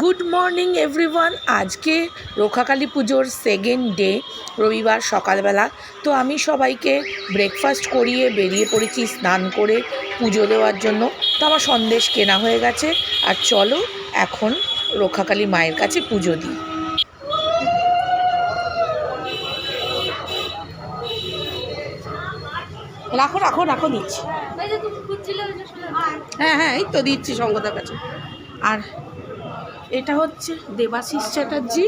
Good morning everyone. আজকে রক্ষাকালী পুজোর second day রবিবার সকালবেলা। তো আমি সবাইকে ব্রেকফাস্ট করিয়ে বেরিয়ে পড়েছি স্নান করে পুজো দেওয়ার জন্য। তো আমার সন্দেশ কেনা হয়ে গেছে। আর চলো এখন রক্ষাকালী মায়ের কাছে পুজো দিই। রাখো রাখো রাখো দিচ্ছি। হ্যাঁ হ্যাঁ এই তো দিচ্ছি সঙ্গতার কাছে। আর এটা হচ্ছে দেবাশিস চ্যাটার্জি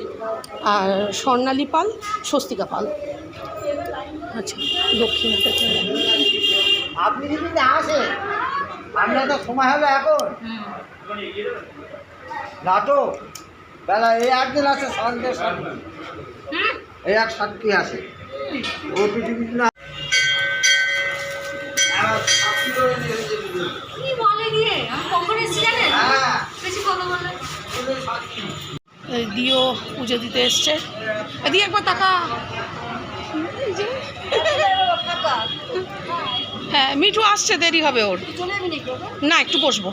আর স্বর্ণালী পাল স্বস্তিকা পাল। আচ্ছা গেল। আপনি যদি না আসেন আমরা তো সময় হবে এখন। নাটক বেলা এই একদিন আছে সন্ধ্যে সাতটি। এই এক সাতটি আছে। ও পৃথিবী না কি বলে গিয়ে আমি কখন এসেছি জানেন হ্যাঁ বেশি কথা বলে এই দিও পুজো দিতে এসছে। দিয়ে একবার টাকা হ্যাঁ মিঠু আসছে, দেরি হবে ওর? না, একটু বসবো।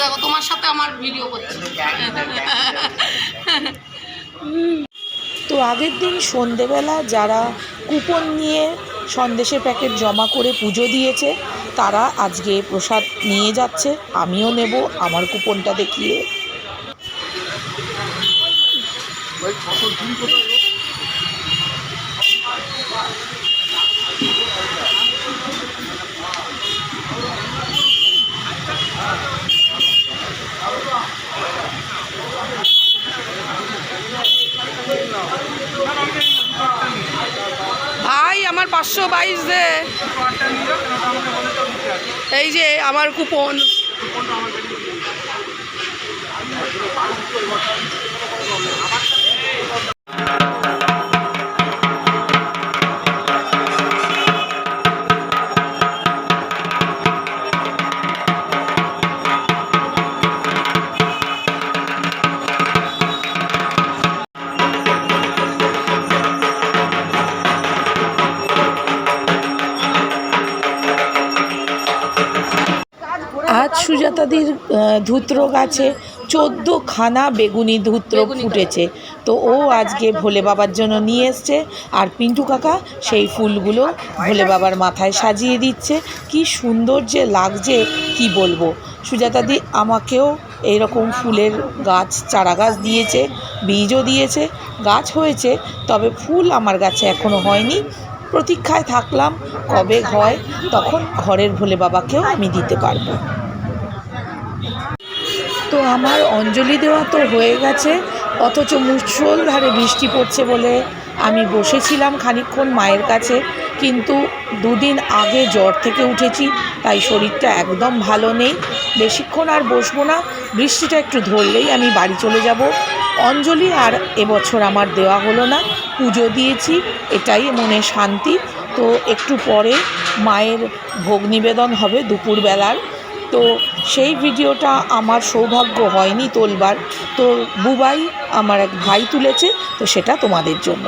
দেখো, তোমার সাথে আমার ভিডিও তো আগের দিন সন্ধেবেলা যারা কুপন নিয়ে সন্দেশের প্যাকেট জমা করে পুজো দিয়েছে তারা আজকে প্রসাদ নিয়ে যাচ্ছে আমিও নেব আমার কুপনটা দেখিয়ে। আমার পাঁচশো বাইশ দে। এই যে আমার কুপন। সুজাতাদির আহ, ধূত্র গাছে চোদ্দ খানা বেগুনি ধূত্র ফুটেছে। তো ও আজকে ভোলে বাবার জন্য নিয়ে এসছে। আর পিন্টু কাকা সেই ফুলগুলো ভোলে বাবার মাথায় সাজিয়ে দিচ্ছে। কি সুন্দর যে লাগছে কি বলব। সুজাতাদি আমাকেও এইরকম ফুলের গাছ চারা গাছ দিয়েছে বীজও দিয়েছে। গাছ হয়েছে তবে ফুল আমার গাছে এখনও হয়নি। প্রতীক্ষায় থাকলাম কবে হয় তখন ঘরের ভোলে বাবাকেও আমি দিতে পারব। তো আমার অঞ্জলি দেওয়া তো হয়ে গেছে, অথচ মুষলধারে বৃষ্টি পড়ছে বলে আমি বসেছিলাম খানিকক্ষণ মায়ের কাছে, কিন্তু দুদিন আগে জ্বর থেকে উঠেছি, তাই শরীরটা একদম ভালো নেই। বেশিক্ষণ আর বসবো না, বৃষ্টিটা একটু ধরলেই আমি বাড়ি চলে যাব। অঞ্জলি আর এবছর আমার দেওয়া হলো না, পুজো দিয়েছি, এটাই মনে শান্তি। তো একটু পরে মায়ের ভোগ নিবেদন হবে দুপুরবেলার। তো সেই ভিডিওটা আমার সৌভাগ্য হয়নি তোলবার। তো বুবাই আমার এক ভাই তুলেছে, তো সেটা তোমাদের জন্য।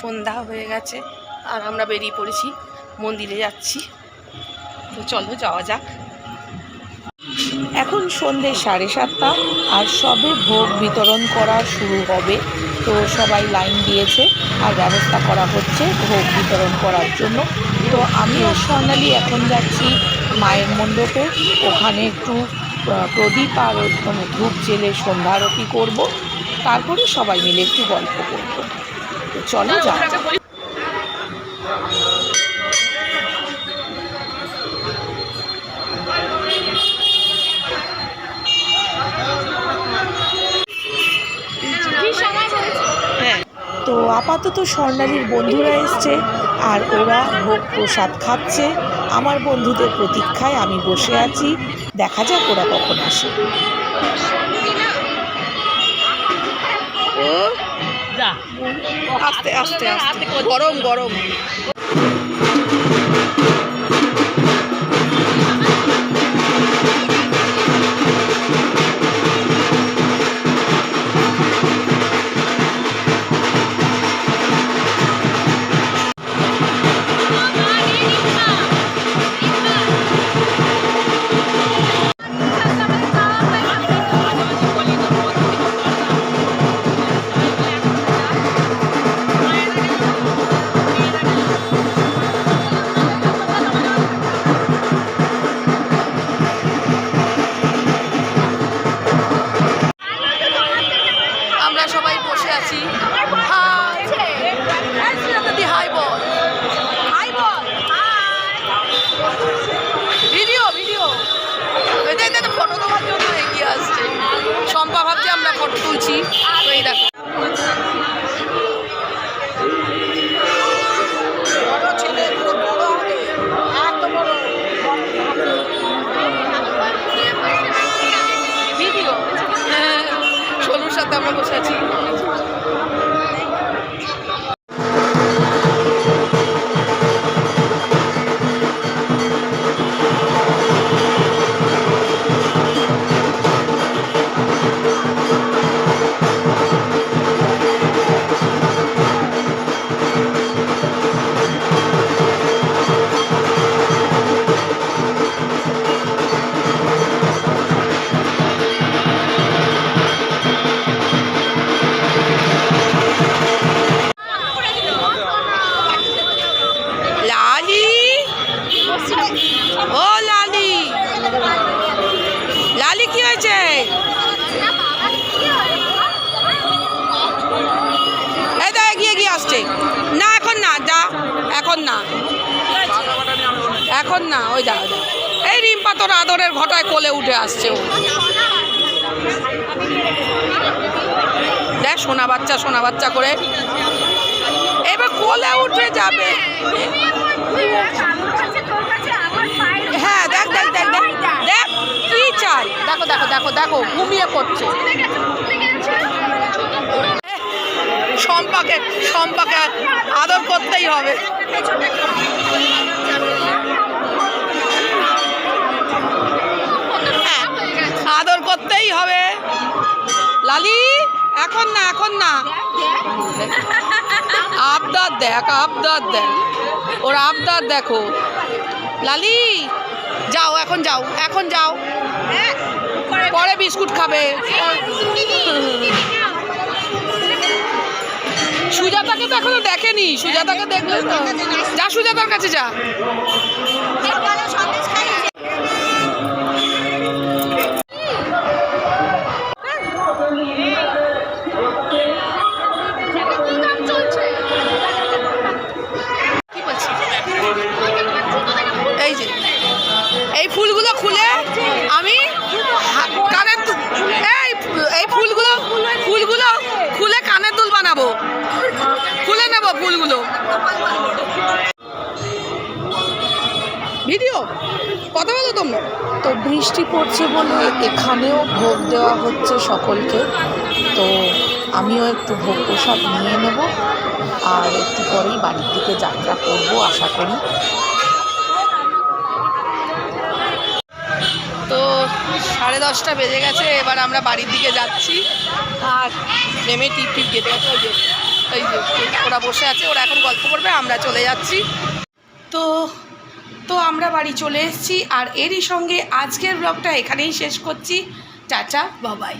সন্ধ্যা হয়ে গেছে, আর আমরা বেরিয়ে পড়েছি, মন্দিরে যাচ্ছি। তো চলো যাওয়া যাক। এখন সন্ধে সাড়ে সাতটা, আর সবে ভোগ বিতরণ করা শুরু হবে। তো সবাই লাইন দিয়েছে, আর ব্যবস্থা করা হচ্ছে ভোগ বিতরণ করার জন্য। তো আমি আর স্বর্ণালী এখন যাচ্ছি মায়ের মণ্ডপে। ওখানে একটু প্রদীপ আর ধূপ জেলে সন্ধ্যা আরতি করব। তারপরে সবাই মিলে একটু গল্প করব। তো চলো যাক। হ্যাঁ তো আপাতত স্বর্ণালীর বন্ধুরা এসছে আর ওরা ভোগ প্রসাদ খাচ্ছে। আমার বন্ধুদের প্রতীক্ষায় আমি বসে আছি। দেখা যাক ওরা কখন আসে। আস্তে আস্তে আস্তে। গরম গরম। এখন না, ওই যা এই রিম্পা তোর আদরের ঘটায় কোলে উঠে আসছে ও। দেখ, সোনা বাচ্চা সোনা বাচ্চা করে। এবার কোলে উঠে যাবে। হ্যাঁ দেখ দেখ দেখ দেখ দেখ, কি চাই? দেখো দেখো দেখো দেখো, ঘুমিয়ে পড়ছে। সম্পাকে সম্পাকে আদর করতেই হবে। এখন না এখন না আবদার দেখ আবদার দেখ। ওর আবদার দেখো। লালি, যাও, এখন যাও এখন যাও। পরে বিস্কুট খাবে। সুজাতাকে তো এখনও দেখেনি। সুজাতাকে দেখলে যা সুজাতার কাছে যা। ভিডিও? কথা বলো তোমরা। তো বৃষ্টি পড়ছে বলে এখানেও ভোগ দেওয়া হচ্ছে সকলকে। তো আমিও একটু ভোগ প্রসাদ নিয়ে নেব। আর একটু পরেই বাড়ির দিকে যাত্রা করব আশা করি। তো সাড়ে দশটা বেজে গেছে এবার আমরা বাড়ির দিকে যাচ্ছি। আর নেমে টিপ টিপ যেতে গেছে ওই যে এই যে ওরা বসে আছে ওরা এখন গল্প করবে আমরা চলে যাচ্ছি। তো তো আমরা বাড়ি চলে এসেছি আর এরই সঙ্গে আজকের ব্লগটা এখানেই শেষ করছি। টাটা বাবাই